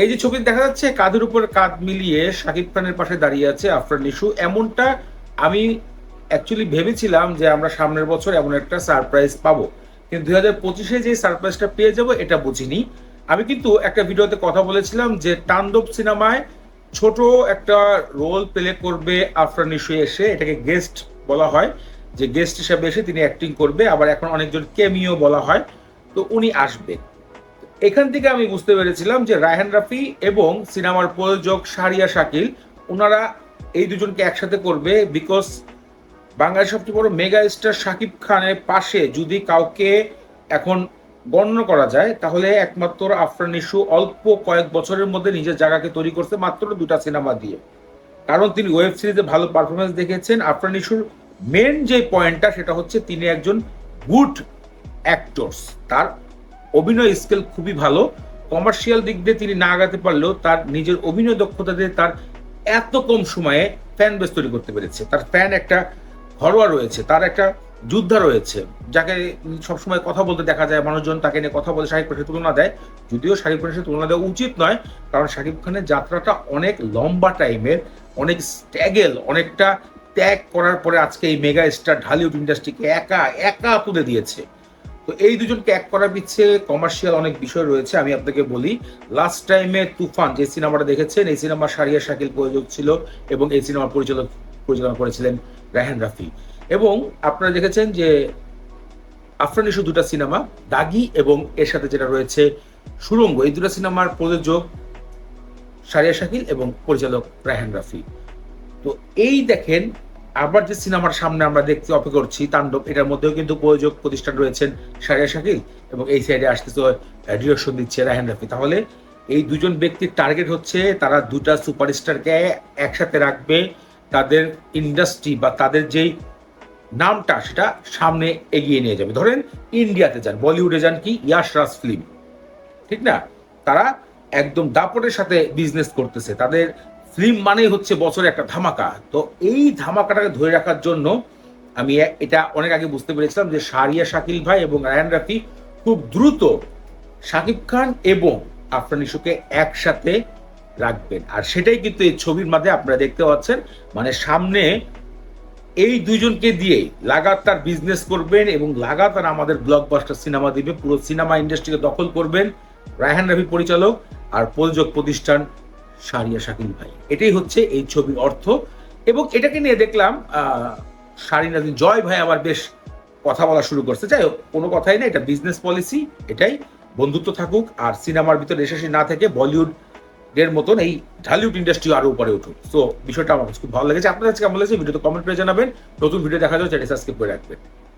এই যে ছবি দেখা যাচ্ছে কাঁধের উপর কাঁধ মিলিয়ে শাকিব খানের পাশে দাঁড়িয়ে আছে আফরান নিশু। এমনটা আমি অ্যাকচুয়ালি ভেবেছিলাম যে আমরা সামনের বছর এমন একটা সারপ্রাইজ পাবো। কিন্তু দুই হাজার পঁচিশে যে সারপ্রাইজটা পেয়ে যাব, এটা বুঝিনি। আমি কিন্তু একটা ভিডিওতে কথা বলেছিলাম যে তাণ্ডব সিনেমায় ছোট একটা রোল প্লে করবে আফরান নিশু এসে, এটাকে গেস্ট বলা হয়। যে গেস্ট হিসাবে এসে তিনি অ্যাক্টিং করবে। আবার এখন অনেকজন কেমিও বলা হয়। তো উনি আসবে। এখান থেকে আমি বুঝতে পেরেছিলাম যে রায়হান রাফি এবং সিনেমার প্রযোজক শারিয়া শাকিল ওনারা এই দুজনকে একসাথে করবে বিকজ বাংলাদেশের সবচেয়ে বড় মেগা স্টার শাকিব খানের পাশে যদি কাউকে এখন গণ্য করা যায়, তাহলে একমাত্র আফরান ইস্যু অল্প কয়েক বছরের মধ্যে নিজের জায়গাকে তৈরি করছে মাত্র দুটা সিনেমা দিয়ে। কারণ তিনি ওয়েব সিরিজে ভালো পারফরমেন্স দেখেছেন আফরান ইস্যুর মেন যে পয়েন্টটা সেটা হচ্ছে তিনি একজন গুড অ্যাক্টরস তার অভিনয় স্কেল খুবই ভালো। কমার্শিয়াল দিক দিয়ে তিনি না আগাতে পারলেও তার নিজের অভিনয় দক্ষতা দিয়ে তার এত কম সময়ে ফ্যান বেস তৈরি করতে পেরেছে। তার ফ্যান একটা ঘরোয়া রয়েছে, তার একটা যোদ্ধা রয়েছে, যাকে সবসময় কথা বলতে দেখা যায়, মানুষজন তাকে নিয়ে কথা বলে শাহিদ খানের তুলনা দেয়। যদিও শাহিদ খানের সাথে তুলনা দেওয়া উচিত নয়, কারণ শাকিব খানের যাত্রাটা অনেক লম্বা টাইমের অনেক স্ট্যাগেল অনেকটা ত্যাগ করার পরে আজকে এই মেগা স্টার ঢালিউড ইন্ডাস্ট্রিকে একা একা তুলে দিয়েছে। তো এই দুজনকে এক করার পিছিয়ে কমার্শিয়াল অনেক বিষয় রয়েছে, আমি আপনাকে বলি। লাস্ট টাইমে তুফান, যে সিনেমাটা দেখেছেন, এই সিনেমা সারিয়া শাকিল প্রযোজক ছিল এবং এই সিনেমার পরিচালক পরিচালনা করেছিলেন রায়হান রাফি। এবং আপনারা দেখেছেন যে আফরান ইস্যু দুটা সিনেমা, দাগি এবং এর সাথে যেটা রয়েছে সুরঙ্গ, এই দুটো সিনেমার প্রযোজক সারিয়া শাকিল এবং পরিচালক রায়হান রাফি। তো এই দেখেন আবার যে সিনেমার সামনে আমরা দেখতে অপেক্ষা করছি, তাণ্ডব, এটার মধ্যেও কিন্তু প্রযোজক প্রতিষ্ঠান রয়েছেন সারিয়া শাকিল এবং এই সাইডে আসতেছে ডিরেকশন দিচ্ছে রায়হান রাফি। তাহলে এই দুজন ব্যক্তির টার্গেট হচ্ছে তারা দুটা সুপারস্টারকে একসাথে রাখবে, তাদের ইন্ডাস্ট্রি বা তাদের যেই নামটা সেটা সামনে এগিয়ে নিয়ে যাবে। ধরেন ইন্ডিয়াতে যান, বলিউডে যান কি, ইয়াশ রাজ ফিল্ম, ঠিক না? তারা একদম দাপটের সাথে বিজনেস করতেছে, তাদের ফিল্ম মানেই হচ্ছে বছরে একটা ধামাকা। তো এই ধামাকাটাকে ধরে রাখার জন্য আমি এটা অনেক আগে বুঝতে পেরেছিলাম যে সারিয়া শাকিল ভাই এবং রায়ান রাফি খুব দ্রুত শাকিব খান এবং আফরান ইস্যুকে একসাথে রাখবেন। আর সেটাই কিন্তু এই ছবির মাঝে আপনারা দেখতে পাচ্ছেন। মানে সামনে এই দুইজনকে দিয়ে লাগাতার বিজনেস করবেন এবং লাগাতার আমাদের ব্লকবাস্টার সিনেমা দিবে। পুরো সিনেমা ইন্ডাস্ট্রিকে দখল করবেন রায়হান রবি পরিচালক আর প্রযোজক প্রতিষ্ঠান সারিয়া শাকিল ভাই। এটাই হচ্ছে এই ছবির অর্থ। এবং এটাকে নিয়ে দেখলাম আহ, শারিনা দিন জয় ভাই আবার বেশ কথা বলা শুরু করছে। যাই হোক কোনো কথাই না এটা বিজনেস পলিসি এটাই। বন্ধুত্ব থাকুক আর সিনেমার ভিতরে রেশাসি না থেকে বলিউড এর মতন এই ঢালিউড ইন্ডাস্ট্রি আরও উপরে উঠুক। তো বিষয়টা আমার খুব ভালো লেগেছে। আপনার কাছে কেমন লেগেছে? ভিডিওতে কমেন্ট করে জানাবেন। নতুন ভিডিও দেখা যাবে চ্যানেল সাবস্ক্রাইব করে রাখবেন।